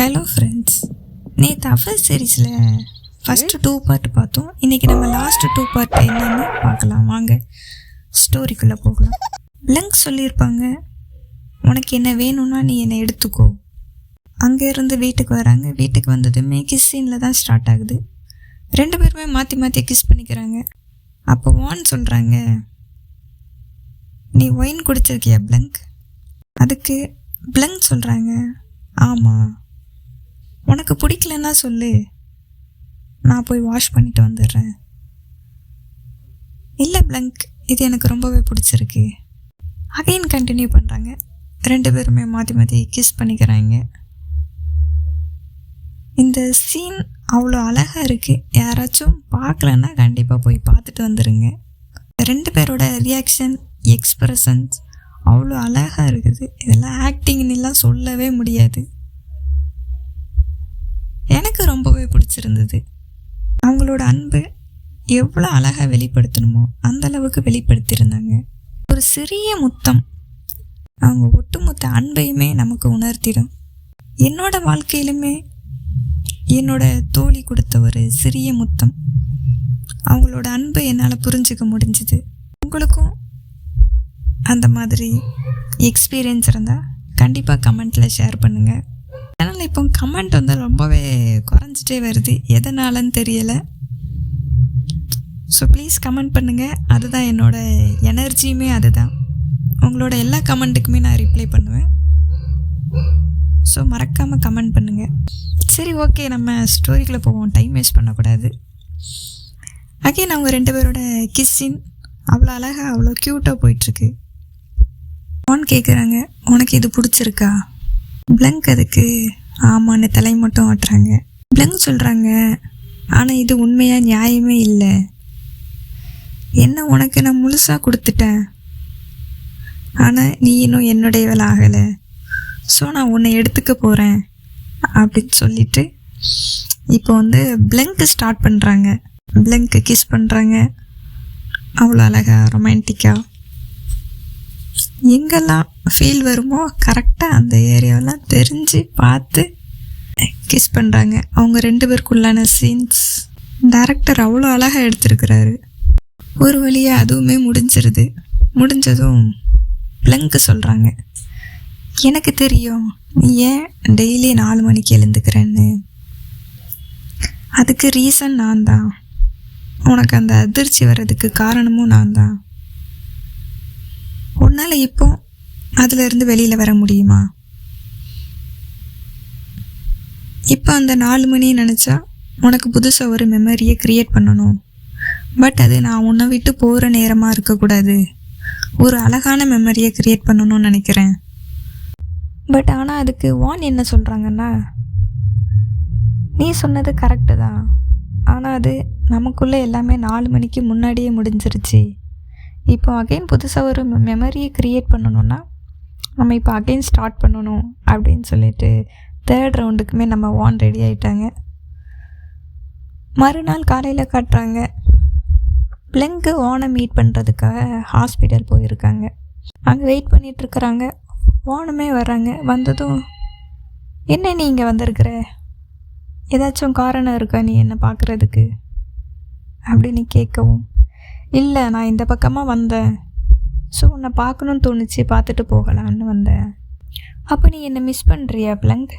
Hello friends நேற்று அஃபர் சீரீஸில் ஃபஸ்ட்டு டூ பார்ட் பார்த்தோம். இன்றைக்கி நம்ம லாஸ்ட் டூ பார்ட் என்னென்னு பார்க்கலாம். வாங்க ஸ்டோரிக்குள்ளே போகலாம். பிளங்க் சொல்லியிருப்பாங்க. உனக்கு என்ன வேணும்னா நீ என்னை எடுத்துக்கோ. அங்கேருந்து வீட்டுக்கு வராங்க. வீட்டுக்கு வந்ததுமே கிஸ் சீனில் தான் ஸ்டார்ட் ஆகுது. ரெண்டு பேருமே மாற்றி மாற்றி கிஸ் பண்ணிக்கிறாங்க. அப்போ வான் சொல்கிறாங்க நீ ஒயின் குடிச்சிருக்கியா பிளங்க் அதுக்கு பிளங்க் சொல்கிறாங்க ஆமாம் உனக்கு பிடிக்கலன்னா சொல்லு. நான் போய் வாஷ் பண்ணிட்டு வந்துடுறேன். இல்லை பிளங்க். இது எனக்கு ரொம்பவே பிடிச்சிருக்கு. அகைன் கண்டினியூ பண்ணுறாங்க ரெண்டு பேருமே மாற்றி மாற்றி கிஸ் பண்ணிக்கிறாங்க. இந்த சீன் அவ்வளோ அழகாக இருக்குது யாராச்சும் பார்க்கலன்னா கண்டிப்பாக போய் பார்த்துட்டு வந்துடுங்க ரெண்டு பேரோட ரியாக்ஷன் எக்ஸ்பிரஷன்ஸ் அவ்வளோ அழகாக இருக்குது. இதெல்லாம் ஆக்டிங்னெலாம் சொல்லவே முடியாது எனக்கு வச்சுருந்தது அவங்களோட அன்பு எவ்வளோ அழகாக வெளிப்படுத்தணுமோ அந்த அளவுக்கு வெளிப்படுத்தியிருந்தாங்க. ஒரு சிறிய முத்தம் அவங்க ஒட்டுமொத்த அன்பையுமே நமக்கு உணர்த்திடும். என்னோட வாழ்க்கையிலுமே என்னோட தோழி கொடுத்த ஒரு சிறிய முத்தம். அவங்களோட அன்பை என்னால் புரிஞ்சுக்க முடிஞ்சுது. உங்களுக்கும் அந்த மாதிரி எக்ஸ்பீரியன்ஸ் இருந்தால் கண்டிப்பாக கமெண்ட்டில் ஷேர் பண்ணுங்கள் அதனால் இப்போ கமெண்ட் வந்து ரொம்பவே குறைஞ்சிட்டே வருது. எதனாலன்னு தெரியலை. ஸோ ப்ளீஸ் கமெண்ட் பண்ணுங்கள் அதுதான் என்னோடய எனர்ஜியுமே அதுதான். உங்களோட எல்லா கமெண்ட்டுக்குமே நான் ரிப்ளை பண்ணுவேன். ஸோ மறக்காமல் கமெண்ட் பண்ணுங்கள் சரி ஓகே நம்ம ஸ்டோரிக்குள்ளே போவோம். டைம் வேஸ்ட் பண்ணக்கூடாது. அகைன் அவங்க ரெண்டு பேரோட கிஸ்ஸின் அவ்வளோ அழகாக அவ்வளோ க்யூட்டாக போயிட்டுருக்கு. ஆன் கேட்குறாங்க உனக்கு இது பிடிச்சிருக்கா? பிளங்க் அதுக்கு ஆமான்னு தலை மட்டும் ஆட்டுறாங்க. பிளங்க் சொல்கிறாங்க ஆனால் இது உண்மையாக நியாயமே இல்லை. என்ன உனக்கு நான் முழுசாக கொடுத்துட்டேன்? ஆனால் நீ இன்னும் என்னுடையவள் ஆகலை. ஸோ நான் உன்னை எடுத்துக்க போகிறேன் அப்படின்னு சொல்லிட்டு இப்போ வந்து பிளங்க் ஸ்டார்ட் பண்ணுறாங்க பிளங்க்கு கிஸ் பண்ணுறாங்க அவ்வளோ அழகாக ரொமான்டிக்காக எங்கெல்லாம் ஃபீல் வருமோ கரெக்டாக அந்த ஏரியாவெல்லாம் தெரிஞ்சு பார்த்து கிஸ் பண்ணுறாங்க அவங்க ரெண்டு பேருக்குள்ளான சீன்ஸ் டேரக்டர் அவ்வளோ அழகாக எடுத்திருக்கிறாரு. ஒரு வழியாக அதுவுமே முடிஞ்சிருது. முடிஞ்சதும் பிளங்க்கு சொல்கிறாங்க எனக்கு தெரியும் நீ ஏன் டெய்லி நாலு மணிக்கு எழுந்துக்கிறேன்னு? அதுக்கு ரீசன் நான் தான். உனக்கு அந்த அதிர்ச்சி வர்றதுக்கு காரணமும் நான் தான். உன்னால் இப்போ அதிலிருந்து வெளியில் வர முடியுமா? இப்போ அந்த நாலு மணி நினச்சா உனக்கு புதுசாக ஒரு மெமரியை க்ரியேட் பண்ணணும். பட் அது நான் உன்னை விட்டு போகிற நேரமாக இருக்கக்கூடாது. ஒரு அழகான மெமரியை க்ரியேட் பண்ணணும்னு நினைக்கிறேன். பட் ஆனால் அதுக்கு வான் என்ன சொல்கிறாங்கன்னா நீ சொன்னது கரெக்டு தான். ஆனால் அது நமக்குள்ளே எல்லாமே நாலு மணிக்கு முன்னாடியே முடிஞ்சிருச்சு. இப்போ அகைன் புதுசாக ஒரு மெமரியை க்ரியேட் பண்ணணும்னா நம்ம இப்போ அகைன் ஸ்டார்ட் பண்ணணும் அப்படின்னு சொல்லிட்டு தேர்ட் ரவுண்டுக்குமே நம்ம வான் ரெடி ஆகிட்டாங்க மறுநாள் காலையில் காட்டுறாங்க. பிளங்கு வானை மீட் பண்ணுறதுக்காக ஹாஸ்பிட்டல் போயிருக்காங்க. அங்கே வெயிட் பண்ணிகிட்ருக்குறாங்க இருக்கிறாங்க. வானுமே வர்றாங்க. வந்ததும் என்ன நீ இங்கே வந்திருக்கிற? ஏதாச்சும் காரணம் இருக்கா நீ என்னை பார்க்குறதுக்கு? அப்படின்னு கேட்கவும் இல்லை நான் இந்த பக்கமாக வந்தேன். ஸோ உன்னை பார்க்கணுன்னு தோணுச்சு பார்த்துட்டு போகலான்னு வந்தேன். அப்போ நீ என்னை மிஸ் பண்ணுறியா பிளங்க்?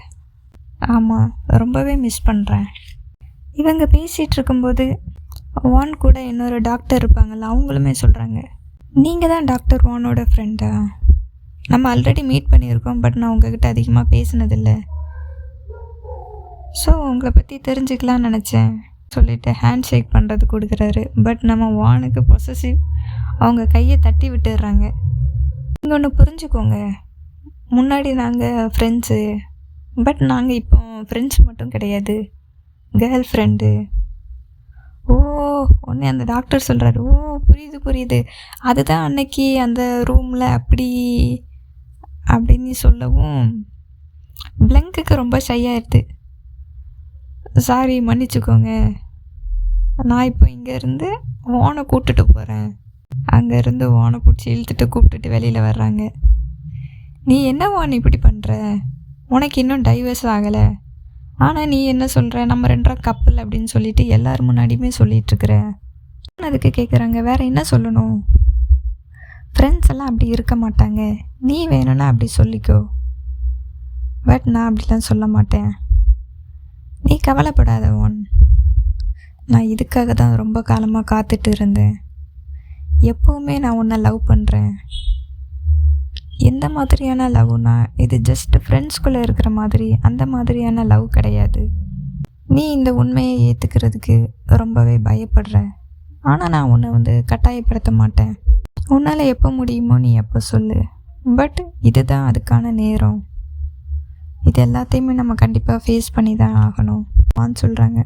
ஆமாம் ரொம்பவே மிஸ் பண்ணுறேன் இவங்க பேசிகிட்டு இருக்கும்போது வான் கூட இன்னொரு டாக்டர் இருப்பாங்கள்ல அவங்களுமே சொல்கிறாங்க நீங்கள் தான் டாக்டர் வானோட ஃப்ரெண்டா நம்ம ஆல்ரெடி மீட் பண்ணியிருக்கோம் பட் நான் உங்ககிட்ட அதிகமாக பேசினதில்லை. ஸோ உங்களை பற்றி தெரிஞ்சுக்கலாம்னு நினச்சேன். சொல்லிட்டு ஹேண்ட் ஷேக் பண்ணுறது கொடுக்குறாரு. பட் நம்ம வானுக்கு பொசசிவ் அவங்க கையை தட்டி விட்டுடுறாங்க நீங்கள் ஒன்று புரிஞ்சுக்கோங்க. முன்னாடி நாங்கள் ஃப்ரெண்ட்ஸு பட் நாங்கள் இப்போ ஃப்ரெண்ட்ஸ் மட்டும் கிடையாது. கேர்ள் ஃப்ரெண்டு ஓ உடனே அந்த டாக்டர் சொல்கிறாரு ஓ புரியுது புரியுது. அதுதான் அன்னைக்கு அந்த ரூமில் அப்படி அப்படின்னு சொல்லவும் பிளங்குக்கு ரொம்ப ஷையாயிடுது சாரி மன்னிச்சுக்கோங்க. நான் இப்போ இங்கேருந்து ஓனை கூப்பிட்டுட்டு போகிறேன் அங்கேருந்து ஓனை பிடிச்சி இழுத்துட்டு கூப்பிட்டுட்டு வெளியில் வர்றாங்க. நீ என்ன ஓன் இப்படி பண்ணுற உனக்கு இன்னும் டைவர்ஸ் ஆகலை. ஆனால் நீ என்ன சொல்கிற நம்ம ரெண்டரை கப்பல் அப்படின்னு சொல்லிட்டு எல்லார் முன்னாடியுமே சொல்லிகிட்ருக்குற அதுக்கு கேட்குறாங்க வேறு என்ன சொல்லணும்? ஃப்ரெண்ட்ஸ் எல்லாம் அப்படி இருக்க மாட்டாங்க. நீ வேணும்னா அப்படி சொல்லிக்கோ. பட் நான் அப்படிலாம் சொல்ல மாட்டேன். நீ கவலைப்படாத ஒன் நான் இதுக்காக தான் ரொம்ப காலமாக காத்துட்டு இருந்தேன். எப்போவுமே நான் உன்னை லவ் பண்ணுறேன் எந்த மாதிரியான லவ்னா இது ஜஸ்ட் ஃப்ரெண்ட்ஸ்குள்ளே இருக்கிற மாதிரி அந்த மாதிரியான லவ் கிடையாது. நீ இந்த உண்மையை ஏற்றுக்கிறதுக்கு ரொம்பவே பயப்படுற. ஆனால் நான் உன்னை வந்து கட்டாயப்படுத்த மாட்டேன். உன்னால் எப்போ முடியுமோ நீ எப்போ சொல்லு. பட் இதுதான் அதுக்கான நேரம். இது எல்லாத்தையுமே நம்ம கண்டிப்பாக ஃபேஸ் பண்ணி தான் ஆகணும். ஆன்னு சொல்கிறாங்க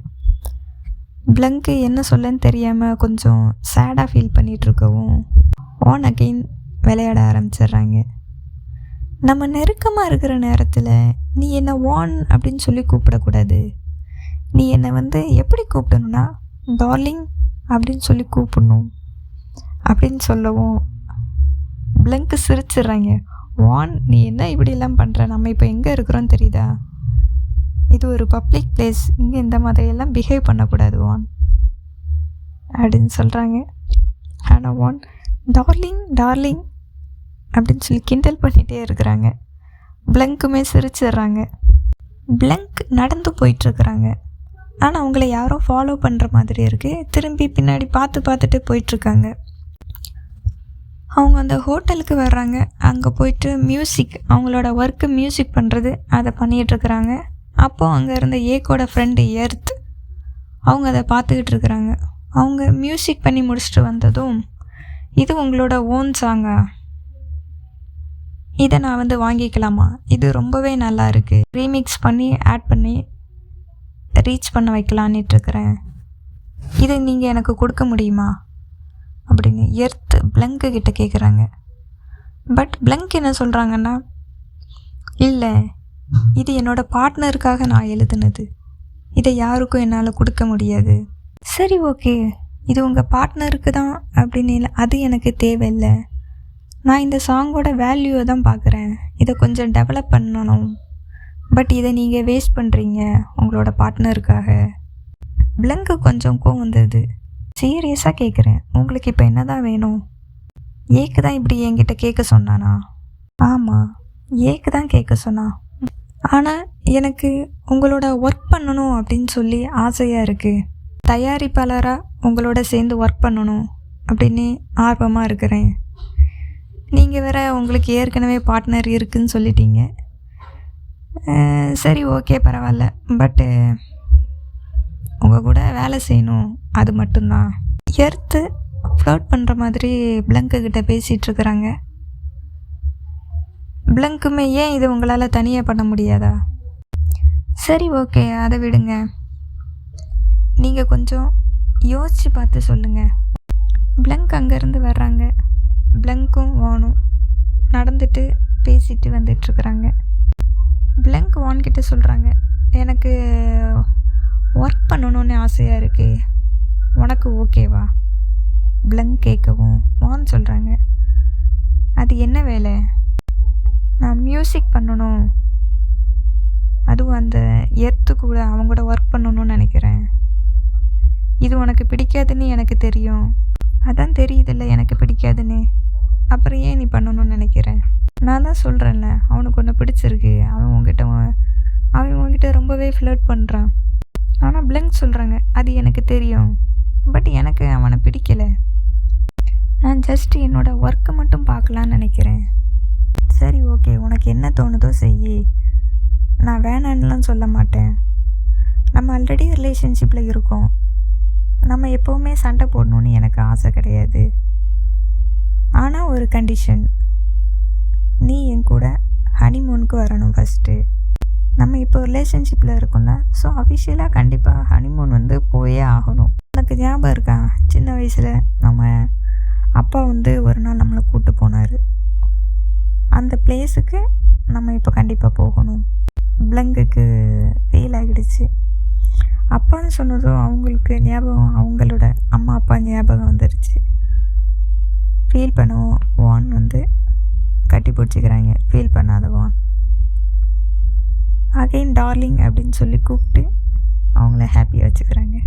பிளங்க்கு என்ன சொல்லன்னு தெரியாமல் கொஞ்சம் சேடாக ஃபீல் பண்ணிகிட்ருக்கவும் ஆன் அகெயின் விளையாட ஆரம்பிச்சிடுறாங்க. நம்ம நெருக்கமாக இருக்கிற நேரத்தில் நீ என்னை வான் அப்படின்னு சொல்லி கூப்பிடக்கூடாது. நீ என்னை வந்து எப்படி கூப்பிடணும்னா டார்லிங் அப்படின்னு சொல்லி கூப்பிடணும் அப்படின்னு சொல்லவும் பிளங்க்கு சிரிச்சிடுறாங்க. வான் நீ என்ன இப்படியெல்லாம் பண்ணுற நம்ம இப்போ எங்கே இருக்கிறோம் தெரியுதா? இது ஒரு பப்ளிக் பிளேஸ் இங்கே இந்த மாதிரியெல்லாம் பிஹேவ் பண்ணக்கூடாது வான். அப்படின்னு சொல்கிறாங்க ஆனால் வான் டார்லிங் டார்லிங் அப்படின்னு சொல்லி கிண்டல் பண்ணிகிட்டே இருக்கிறாங்க. பிளங்க்குமே சிரிச்சிடுறாங்க. பிளங்க் நடந்து போயிட்டுருக்குறாங்க. ஆனால் அவங்கள யாரோ ஃபாலோ பண்ணுற மாதிரி இருக்குது திரும்பி பின்னாடி பார்த்து பார்த்துட்டு போயிட்டுருக்காங்க. அவங்க அந்த ஹோட்டலுக்கு வர்றாங்க. அங்கே போயிட்டு மியூசிக் அவங்களோட ஒர்க்கு மியூசிக் பண்ணுறது அதை பண்ணிகிட்ருக்குறாங்க அப்போது அங்கே இருந்த ஏக்கோட ஃப்ரெண்டு எர்த் அவங்க அதை பார்த்துக்கிட்டு இருக்கிறாங்க அவங்க மியூசிக் பண்ணி முடிச்சுட்டு வந்ததும் இது உங்களோட ஓன் சாங்கா இதை நான் வந்து வாங்கிக்கலாமா? இது ரொம்பவே நல்லா இருக்குது ரீமிக்ஸ் பண்ணி ஆட் பண்ணி ரீச் பண்ண வைக்கலான்ட்டு இருக்கிறேன். இதை நீங்கள் எனக்கு கொடுக்க முடியுமா? அப்படின்னு எர்த் பிளங்கு கிட்ட கேட்குறாங்க பட் பிளங்க் என்ன சொல்கிறாங்கன்னா இல்லை இது என்னோட பார்ட்னருக்காக நான் எழுதுனது. இதை யாருக்கும் என்னால் கொடுக்க முடியாது. சரி ஓகே இது உங்கள் பார்ட்னருக்கு தான் அப்படின்னு இல்லை அது எனக்கு தேவையில்லை. நான் இந்த சாங்கோட வேல்யூவை தான் பார்க்குறேன் இதை கொஞ்சம் டெவலப் பண்ணணும். பட் இதை நீங்கள் வேஸ்ட் பண்ணுறீங்க உங்களோட பார்ட்னருக்காக பிளங்கு கொஞ்சம் கோவம் வந்தது. சீரியஸாக கேட்குறேன் உங்களுக்கு இப்போ என்ன தான் வேணும்? ஏக்கு தான் இப்படி என்கிட்ட கேட்க சொன்னானா? ஆமாம் ஏக்கு தான் கேட்க சொன்னா. ஆனால் எனக்கு உங்களோட ஒர்க் பண்ணணும் அப்படின்னு சொல்லி ஆசையாக இருக்குது தயாரிப்பாளராக உங்களோட சேர்ந்து ஒர்க் பண்ணணும் அப்படின்னு ஆர்வமாக இருக்கிறேன். நீங்கள் வேற உங்களுக்கு ஏற்கனவே பார்ட்னர் இருக்குதுன்னு சொல்லிட்டீங்க. சரி ஓகே பரவாயில்ல. பட்டு உங்கள் கூட வேலை செய்யணும் அது மட்டும்தான். எர்த்து ஃப்ளோட் பண்ணுற மாதிரி பிளங்கு பேசிகிட்டு இருக்கிறாங்க பிளங்க்குமே ஏன் இது உங்களால் தனியாக பண்ண முடியாதா? சரி ஓகே அதை விடுங்க. நீங்கள் கொஞ்சம் யோசித்து பார்த்து சொல்லுங்கள் பிளங்க் அங்கேருந்து வர்றாங்க. பிளங்க்கும் வானும் நடந்துட்டு பேசிட்டு வந்துட்டுருக்குறாங்க. பிளங்க் வான்கிட்ட சொல்கிறாங்க எனக்கு ஒர்க் பண்ணணும்னு ஆசையாக இருக்கு. உனக்கு ஓகேவா பிளங்க் கேட்கவும் வான் சொல்கிறாங்க அது என்ன வேலை? நான் மியூசிக் பண்ணணும். அதுவும் அந்த எர்த்து கூட அவங்க கூட ஒர்க் பண்ணணும்னு நினைக்கிறேன். இது உனக்கு பிடிக்காதுன்னு எனக்கு தெரியும். அதான் தெரியுதில்ல எனக்கு பிடிக்காதுன்னு. அப்புறம் ஏன் நீ பண்ணணும்னு நினைக்கிறேன்? நான் தான் சொல்கிறேன்ல அவனுக்கு ஒன்று பிடிச்சிருக்கு. அவன் உங்ககிட்ட அவன் உங்ககிட்ட ரொம்பவே ஃப்ளர்ட் பண்ணுறான் ஆனால் பிளங்க் சொல்கிறாங்க அது எனக்கு தெரியும். பட் எனக்கு அவனை பிடிக்கலை. நான் ஜஸ்ட் என்னோடய ஒர்க்கை மட்டும் பார்க்கலான்னு நினைக்கிறேன். சரி ஓகே உனக்கு என்ன தோணுதோ செய் நான் வேணான்னுலாம் சொல்ல மாட்டேன். நம்ம ஆல்ரெடி ரிலேஷன்ஷிப்பில் இருக்கோம். நம்ம எப்போவுமே சண்டை போடணும்னு எனக்கு ஆசை கிடையாது. ஆனால் ஒரு கண்டிஷன் நீ என் கூட ஹனிமூனுக்கு வரணும் ஃபஸ்ட்டு நம்ம இப்போ ரிலேஷன்ஷிப்பில் இருக்கோம்ல ஸோ அஃபிஷியலாக கண்டிப்பாக ஹனிமூன் வந்து போயே ஆகணும். உனக்கு ஞாபகம் இருக்கா? சின்ன வயசில் நம்ம அப்பா வந்து ஒரு நாள் நம்மளை கூப்பிட்டு போனார். அந்த பிளேஸுக்கு நம்ம இப்போ கண்டிப்பாக போகணும். பிளங்குக்கு ஃபெயில் ஆகிடுச்சு அப்பான்னு சொன்னதும் அவங்களுக்கு ஞாபகம் அவங்களோட அம்மா அப்பா ஞாபகம் வந்துடுச்சு ஃபீல் பண்ணுவோம். வான் வந்து கட்டி பிடிச்சிக்கிறாங்க. ஃபீல் பண்ணாத வான் அகைன் டார்லிங் அப்படின்னு சொல்லி கூப்பிட்டு அவங்கள ஹாப்பியாக வச்சுக்கிறாங்க.